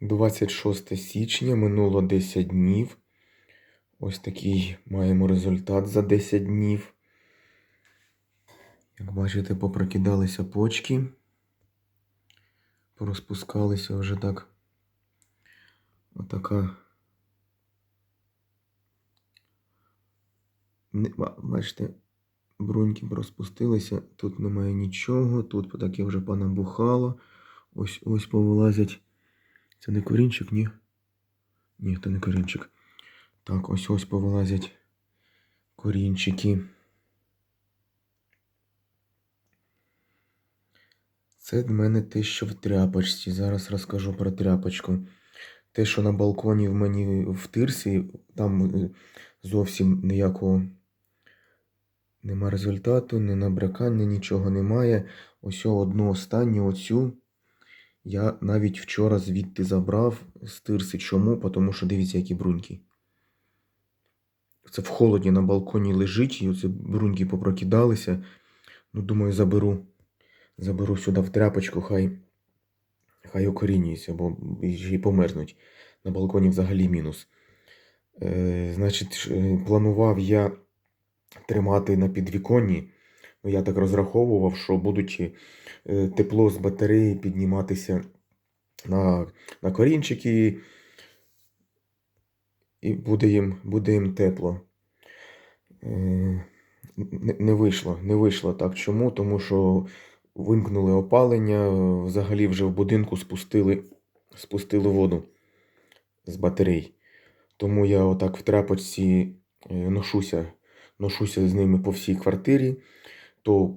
26 січня, минуло 10 днів. Ось такий маємо результат за 10 днів. Як бачите, попрокидалися почки. Порозпускалися вже так. Отака. Бачите, бруньки розпустилися. Тут немає нічого. Тут таке вже понабухало. Ось ось повилазять. Це не корінчик, ні? Ні, це не корінчик. Так, ось ось повилазять корінчики. Це в мене те, що в тряпочці. Зараз розкажу про тряпочку. Те, що на балконі в мені в тирсі, там е, зовсім ніякого нема результату, не набракання, нічого немає. Ось одну останню оцю. Я навіть вчора звідти забрав з тирси. Чому? Тому що дивіться, які бруньки. Це в холоді на балконі лежить, і оце бруньки попрокидалися. Ну, думаю, заберу. Заберу сюди в тряпочку, хай, хай окорінюються, бо й померзнуть. На балконі взагалі мінус. Е, значить, е, планував я тримати на підвіконні. Я так розраховував, що будуть е, тепло з батареї підніматися на, на корінчики, і буде їм, буде їм тепло. Е, не, вийшло, не вийшло так. Чому? Тому що вимкнули опалення, взагалі вже в будинку спустили, спустили воду з батарей. Тому я отак в тряпочці е, ношуся, ношуся з ними по всій квартирі, то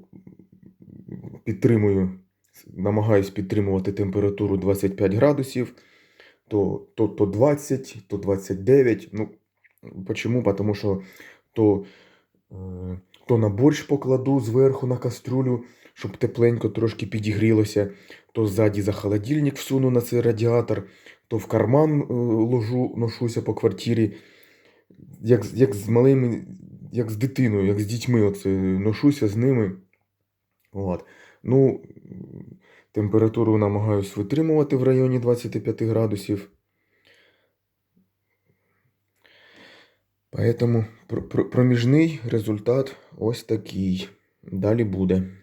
підтримую, намагаюсь підтримувати температуру 25 градусів, то, то, то 20, то 29. Ну, почему? Тому що то, е, то на борщ покладу зверху на каструлю, щоб тепленько трошки підігрілося, то ззаді за холодильник всуну на цей радіатор, то в карман е, ложу, ношуся по квартирі, як, як з малими, як з дитиною, як з дітьми, оце, ношуся з ними. От. Ну, температуру намагаюсь витримувати в районі 25 градусів. Поэтому пр- пр- проміжний результат ось такий. Далі буде.